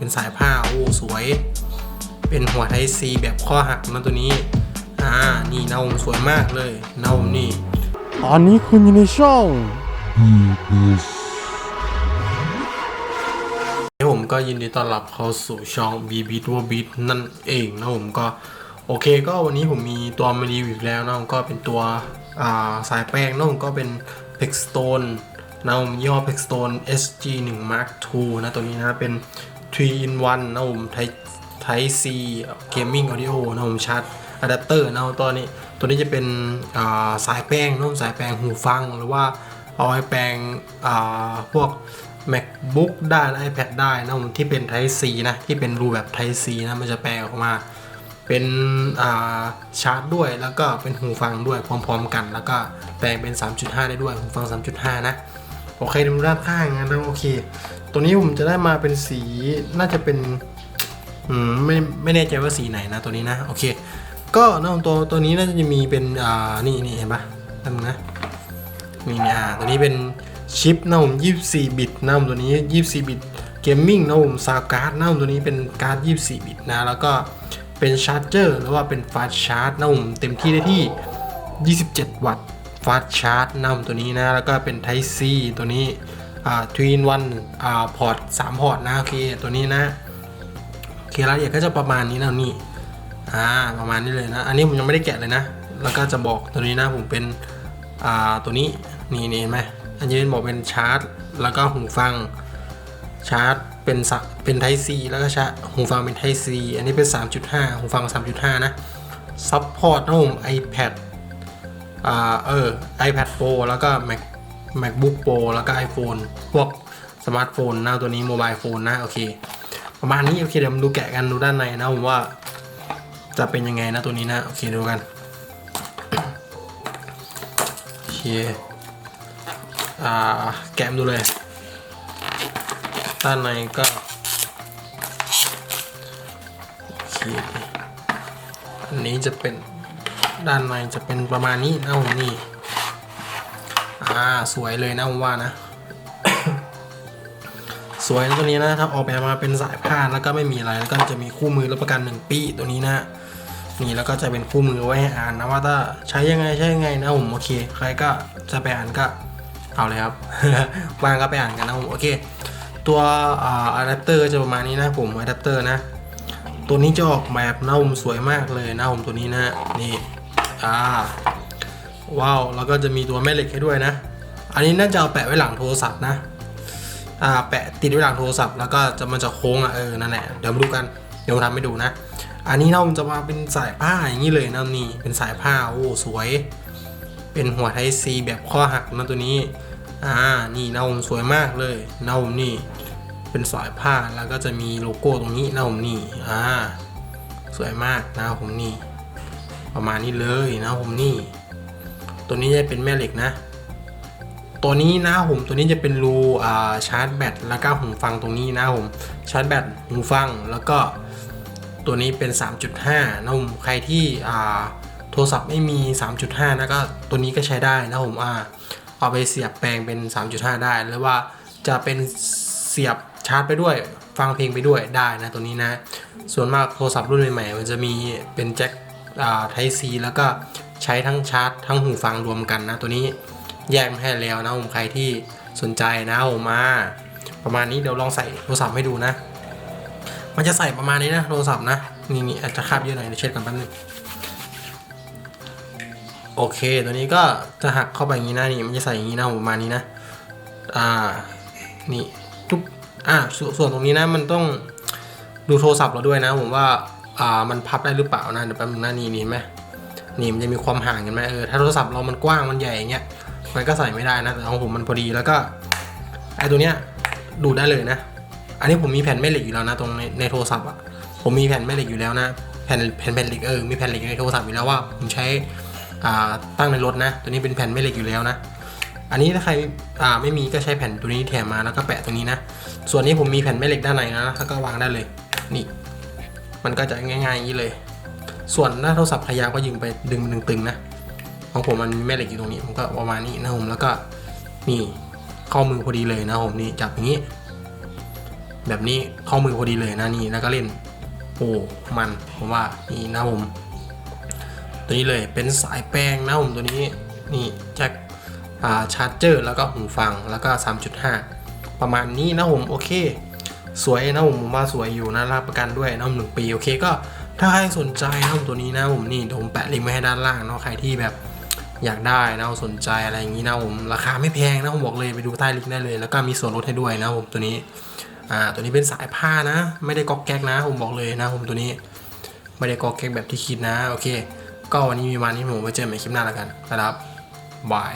เป็นสายผ้า โอ้ สวย เป็นหัวไทซีแบบข้อหักนะตัวนี้ อ่า นี่นะผมสวยมากเลยนะผมนี่ ตอนนี้คุณอยู่ในช่องผมก็ยินดีต้อนรับเข้าสู่ช่อง b b ตัว b นั่นเองนะผมก็โอเคก็วันนี้ผมมีตัวมารีวิวอีกแล้วนะผมก็เป็นตัวอ่าสายแป้งนะผมก็เป็น p e x t o n e นะผมยี่ห้อ p e x t o n e SG 1 Mark II นะตัวนี้นะเป็น 3 in 1นะผมไทไท C Gaming Audio นะผมชาร์จอะแดปเตอร์นะตัวนี้ตัวนี้จะเป็นาสายแป้งนะสายแป้งหูฟังหรือว่าเอาไว้แปลงพวก macbook ได้ iPad ได้นะผมที่เป็น Type C นะที่เป็นรูแบบ Type C นะมันจะแปลงออกมา เป็นาชาร์จด้วยแล้วก็เป็นหูฟังด้วยพร้อมๆกัน แล้วก็แปลงเป็น 3.5 ได้ด้วยหูฟัง 3.5 นะ โอเคดูด้านข้างนะโอเค ตัวนี้ผมจะได้มาเป็นสีน่าจะเป็นอืมไม่ไม่แน่ใจว่าสีไหนนะตัวนี้นะโอเค ก็นะตัวตัวนี้น่าจะมีเป็นอ่านี่นี่เห็นปะนั่นนะนี่เนี่ยอ่าตัวนี้เป็นชิปนะผม24 บิตนะผมตัวนี้ 24 บิตเกมมิ่งนะผมซาวการ์ดนะผมตัวนี้เป็นการ์ด 24 บิตนะแล้วก็เป็นชาร์จเจอร์หรือว่าเป็นฟาสชาร์จนะผมเต็มที่ได้ที่ 27 วัตต์ ฟาสชาร์จนะผมตัวนี้นะ แล้วก็เป็น Type C ตัวนี้อ่า2 in 1อ่าพอร์ต3พอร์ตนะโอเคตัวนี้นะโอเครายละเอียดก็จะประมาณนี้นะนี่อ่าประมาณนี้เลยนะ อันนี้ผมยังไม่ได้แกะเลยนะ แล้วก็จะบอกตัวนี้นะผมเป็นอ่าตัวนี้นี่นี่เห็นไหมอันนี้เป็นบอกเป็นชาร์จ แล้วก็หูฟังชาร์จเป็นสะเป็นไทซีแล้วก็ชาร์จหูฟังเป็นไทซีอันนี้เป็น 3.5 หูฟัง 3.5 นะซัพพอร์ตนะผม iPad อ่าเออ iPad Pro แล้วก็ Mac MacBook Pro แล้วก็ iPhone พวกสมาร์ทโฟนนะตัวนี้โมบายโฟนนะ โอเค ประมาณนี้ โอเค เดี๋ยวมาดูแกะกันดูด้านในนะผมว่าจะเป็นยังไงนะตัวนี้นะ โอเคดูกัน โอเค อ่า แกะมดูเลย ด้านในก็ โอเค อันนี้จะเป็น ด้านในจะเป็นประมาณนี้นะผมนี่อ่าสวยเลยนะผมว่านะ สวยตัวนี้นะถ้าออกแบบมาเป็นสายผ้าแล้วก็ไม่มีอะไรแล้วก็จะมีคู่มือรับประกัน 1 ปีตัวนี้นะนี่แล้วก็จะเป็นคู่มือไว้ให้อ่านนะว่าถ้าใช้ยังไงใช้ยังไงนะผมโอเค ใครก็จะไปอ่านก็เอาเลยครับว่างก็ไปอ่านกันนะผมโอเค ตัวอะแดปเตอร์จะประมาณนี้นะผมอะแดปเตอร์นะ ตัวนี้จะออกแบบนะผมสวยมากเลยนะผมตัวนี้นะนี่ อ่าว้าวแล้วก็จะมีตัวแม่เหล็กให้ด้วยนะ อันนี้น่าจะเอาแปะไว้หลังโทรศัพท์นะอ่าแปะติดไว้หลังโทรศัพท์แล้วก็จะมันจะโค้งอะเออนั่นแหละเดี๋ยวมาดูกันเดี๋ยวทำให้ดูนะ อันนี้เราจะมาเป็นสายผ้าอย่างนี้เลยนะนี่เป็นสายผ้าโอ้สวย เป็นหัวไทซีแบบข้อหักนะตัวนี้อ่านี่นะผมสวยมากเลยนะผมนี่เป็นสายผ้าแล้วก็จะมีโลโก้ตรงนี้นะผมนี่อ่าสวยมากนะผมนี่ ประมาณนี้เลยนะผมนี่ ตัวนี้จะเป็นแม่เหล็กนะ ตัวนี้นะผมตัวนี้จะเป็นรูอ่าชาร์จแบตแล้วก็หูฟังตรงนี้นะผมชาร์จแบตหูฟังแล้วก็ตัวนี้เป็น 3.5 นะผมใครที่อ่าโทรศัพท์ไม่มี 3.5 นะก็ตัวนี้ก็ใช้ได้นะผมอ่าเอาไปเสียบแปลงเป็น 3.5 ได้หรือว่าจะเป็นเสียบชาร์จไปด้วย ฟังเพลงไปด้วยได้นะตัวนี้นะ ส่วนมากโทรศัพท์รุ่นใหม่ๆมันจะมีเป็นแจ็ค ไทซีแล้วก็ใช้ทั้งชาร์จทั้งหูฟังรวมกันนะ ตัวนี้แยกมาให้แล้วนะผมใครที่สนใจนะผมมา ประมาณนี้เดี๋ยวลองใส่โทรศัพท์ให้ดูนะ มันจะใส่ประมาณนี้นะโทรศัพท์นะนี่นี่อาจจะคาบเยอะหน่อยเดี๋ยวเช็ดกันแป๊บนึงโอเค ตัวนี้ก็จะหักเข้าไปอย่างนี้นะนี่มันจะใส่อย่างนี้นะผมประมาณนี้นะ อ่า นี่ทุกอ่าสส่วนตรงนี้นะมันต้องดูโทรศัพท์เราด้วยนะ ผมว่า อ่ามันพับได้หรือเปล่านะเดี๋ยวแป๊บนึงนะนี่นี่เห็นไหมนี่มันจะมีความห่างกันไหมเออถ้าโทรศัพท์เรามันกว้างมันใหญ่อย่างเงี้ยมันก็ใส่ไม่ได้นะแต่ของผมมันพอดีแล้วก็ไอ้ตัวเนี้ยดูดได้เลยนะ อันนี้ผมมีแผ่นแม่เหล็กอยู่แล้วนะตรงในในโทรศัพท์อะผมมีแผ่นแม่เหล็กอยู่แล้วนะแผ่นแผ่นแผ่นเหล็กเออมีแผ่นเหล็กในโทรศัพท์อยู่แล้วว่าผมใช้อ่าตั้งในรถนะ ตัวนี้เป็นแผ่นแม่เหล็กอยู่แล้วนะ อันนี้ถ้าใครอ่าไม่มีก็ใช้แผ่นตัวนี้แถมมาแล้วก็แปะตรงนี้นะ ส่วนนี้ผมมีแผ่นแม่เหล็กด้านในนะแล้วก็วางได้เลยนี่ มันก็จะง่ายๆอย่างนี้เลย ส่วนหน้าโทรศัพท์ขยาวก็ยิงไปดึงมันตึงๆนะของผมมันมีแม่เหล็กอยู่ตรงนี้ผมก็ประมาณนี้นะผมแล้วก็นี่ข้อมือพอดีเลยนะผมนี่จับอย่างนี้ แบบนี้ข้อมือพอดีเลยนะนี่แล้วก็เล่นโอ้มันผมว่านี่นะผม ตัวนี้เลยเป็นสายแปลงนะผมตัวนี้นี่แจ็คอ่าชาร์จเจอร์แล้วก็หูฟังแล้วก็ 3.5 ประมาณนี้นะผมโอเค สวยนะผมว่าสวยอยู่นะรับประกันด้วยนะหนึ่งปีโอเคก็ถ้าใครสนใจนะผมตัวนี้นะผมนี่เดี๋ยวผมแปะลิงก์ไว้ให้ด้านล่างเนาะใครที่แบบอยากได้นะสนใจอะไรอย่างนี้นะผมราคาไม่แพงนะผมบอกเลยไปดูใต้ลิงก์ได้เลย แล้วก็มีส่วนลดให้ด้วยนะผมตัวนี้อ่าตัวนี้เป็นสายผ้านะ ไม่ได้ก๊อกแก๊กนะ ผมบอกเลยนะผมตัวนี้ ไม่ได้ก๊อกแก๊กแบบที่คิดนะโอเค ก็วันนี้มีมานี้ผมไว้เจอกันใหม่คลิปหน้าแล้วกันนะครับบาย